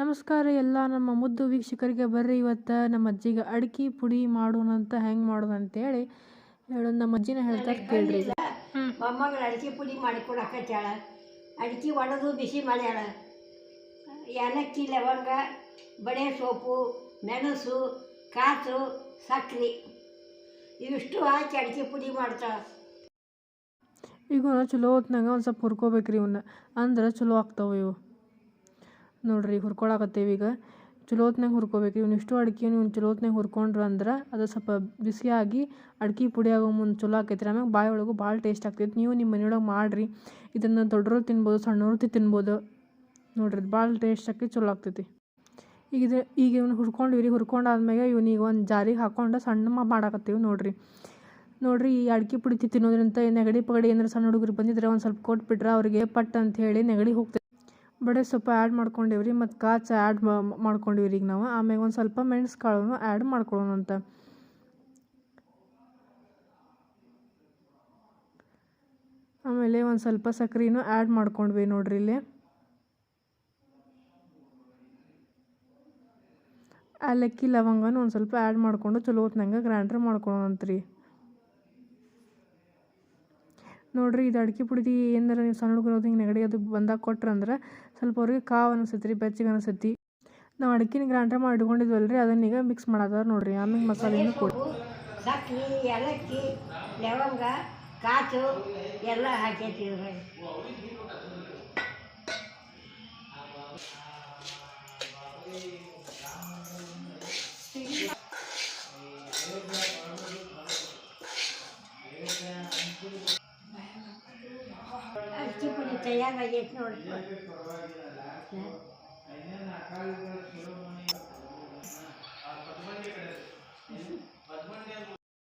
ನಮಸ್ಕಾರ ಎಲ್ಲ ನಮ್ಮ ಮುದ್ದು ವೀಕ್ಷಕರಿಗೆ ಬರ್ರಿ ಇವತ್ತು ನಮ್ಮ ಅಜ್ಜಿಗೆ ಅಡಿಕೆ ಪುಡಿ ಮಾಡೋಣಂತ ಹೆಂಗೆ ಮಾಡೋದು ಅಂತೇಳಿ ಹೇಳೋದು ನಮ್ಮ ಅಜ್ಜಿನ ಹೇಳ್ತಾರೆ ಕೇಳ್ರಿ. ಮೊಮ್ಮಗಳು ಅಡಿಕೆ ಪುಡಿ ಮಾಡಿ ಕೊಡಕತ್ತಾಳ ಅಡಿಕೆ ಒಡೆದು ಬಿಸಿ ಮಾಡ್ಯಾಳ. ಏಲಕ್ಕಿ ಲವಂಗ ಬಡೆ ಸೋಪು ಮೆಣಸು ಕಾಚು ಸಕ್ರೆ. ಇವಿಷ್ಟು ಹಾಕಿ ಅಡಿಕೆ ಪುಡಿ ಮಾಡ್ತಾಳೆ. ಈಗ ಚಲೋ ಹೊತ್ನಾಗ ಒಂದು ಸ್ವಲ್ಪ ಹುರ್ಕೋಬೇಕ್ರಿ ಇವನ್ನ ಅಂದ್ರೆ ಚಲೋ ಆಗ್ತಾವೆ ಇವು. ನೋಡ್ರಿ ಹುರ್ಕೊಳಕತ್ತೇವೆ ಈಗ. ಚಲೋ ಹೊತ್ನಾಗ ಹುರ್ಕೋಬೇಕು. ಇವ್ನ ಇಷ್ಟು ಅಡಿಕೆ ನೀವು ಚಲೋ ಹೊತ್ನಾಗ ಹುರ್ಕೊಂಡ್ರು ಅಂದ್ರೆ ಅದು ಸ್ವಲ್ಪ ಬಿಸಿಯಾಗಿ ಅಡ್ಕೆ ಪುಡಿ ಆಗೋ ಮುಂದೆ ಚಲೋ ಆಕೈತಿ ಆಮ್ಯಾಗ ಬಾಯಿ ಒಳಗೂ ಭಾಳ ಟೇಸ್ಟ್ ಆಗ್ತೈತಿ. ನೀವು ನಿಮ್ಮ ಮನೆಯೊಳಗೆ ಮಾಡಿರಿ. ಇದನ್ನು ದೊಡ್ಡರು ತಿನ್ಬೋದು ಸಣ್ಣವರು ತಿನ್ಬೋದು. ನೋಡ್ರಿ ಭಾಳ ಟೇಸ್ಟ್ ಆಕೈತಿ ಚಲೋ ಆಗ್ತೈತಿ. ಈಗ ಇದು, ಈಗ ಇವ್ನ ಹುರ್ಕೊಂಡಿವ್ರಿ ಹುರ್ಕೊಂಡಾದ್ಮೇಲೆ ಇವ್ನಿಗೆ ಒಂದು ಜಾರಿಗೆ ಹಾಕೊಂಡು ಸಣ್ಣ ಮಾಡಾಕತ್ತೀವಿ ನೋಡಿರಿ. ನೋಡಿರಿ ಈ ಅಡ್ಕೆ ಪುಡಿ ತಿನ್ನೋದ್ರಿಂದ ನೆಗಡಿ ಪಗಡಿ ಏನಾರು ಸಣ್ಣ ಹುಡುಗರು ಬಂದಿದ್ರೆ ಒಂದು ಸ್ವಲ್ಪ ಕೊಟ್ಬಿಟ್ರೆ ಅವ್ರಿಗೆ ಪಟ್ ಅಂತ ಹೇಳಿ ನೆಗಡಿ ಹೋಗ್ತೈತಿ. ಬಡೆ ಸೊಪ್ಪು ಆ್ಯಡ್ ಮಾಡ್ಕೊಂಡಿವ್ರಿ, ಮತ್ತು ಕಾಚ ಆ್ಯಡ್ ಮಾಡ್ಕೊಂಡಿವ್ರಿ ಈಗ ನಾವು. ಆಮ್ಯಾಗ ಒಂದು ಸ್ವಲ್ಪ ಮೆಣಸು ಕಾಳು ಆ್ಯಡ್ ಮಾಡ್ಕೊಳ್ಳೋಣ ಅಂತ. ಆಮೇಲೆ ಒಂದು ಸ್ವಲ್ಪ ಸಕ್ಕರೆನೂ ಆ್ಯಡ್ ಮಾಡ್ಕೊಂಡ್ವಿ ನೋಡ್ರಿ ಇಲ್ಲಿ. ಏಲಕ್ಕಿ ಲವಂಗನ ಒಂದು ಸ್ವಲ್ಪ ಆ್ಯಡ್ ಮಾಡಿಕೊಂಡು ಚಲೋ ಹೊತ್ನಂಗೆ ಗ್ರೈಂಡ್ರ್ ಮಾಡ್ಕೊಳ್ಳೋಣಂತ್ರಿ ನೋಡ್ರಿ ಇದು ಅಡಿಕೆ ಪುಡಿದು ಏನಾರ ನೀವು ಸಣ್ಣ ಹುಡುಗರು ಹಿಂಗೆ ನೆಗಡಿ ಅದು ಬಂದಾಗ ಕೊಟ್ರಂದ್ರೆ ಸ್ವಲ್ಪ ಅವ್ರಿಗೆ ಕಾವು ಅನಿಸ್ತೈತಿ ರೀ ಬೆಚ್ಚಗೆ ಅನಿಸುತ್ತೆ. ನಾವು ಅಡಿಕೆನ ಗ್ರಾಂಡ್ರ ಮಾಡಿ ಅದನ್ನ ಈಗ ಮಿಕ್ಸ್ ಮಾಡೋದಾರ ನೋಡ್ರಿ, ಆಮೇಲೆ ಮಸಾಲೆನೂ ಕೊಡಿ. ಸಕ್ಕಿ, ಏಲಕ್ಕಿ, ಲವಂಗ ಕಾಚು ಎಲ್ಲ ಹಾಕೈತಿ ಇದ್ರಾಗ ಅಕ್ಕಿ ಪುಡಿ ತಯಾರಾಗೈತಿ ನೋಡಿ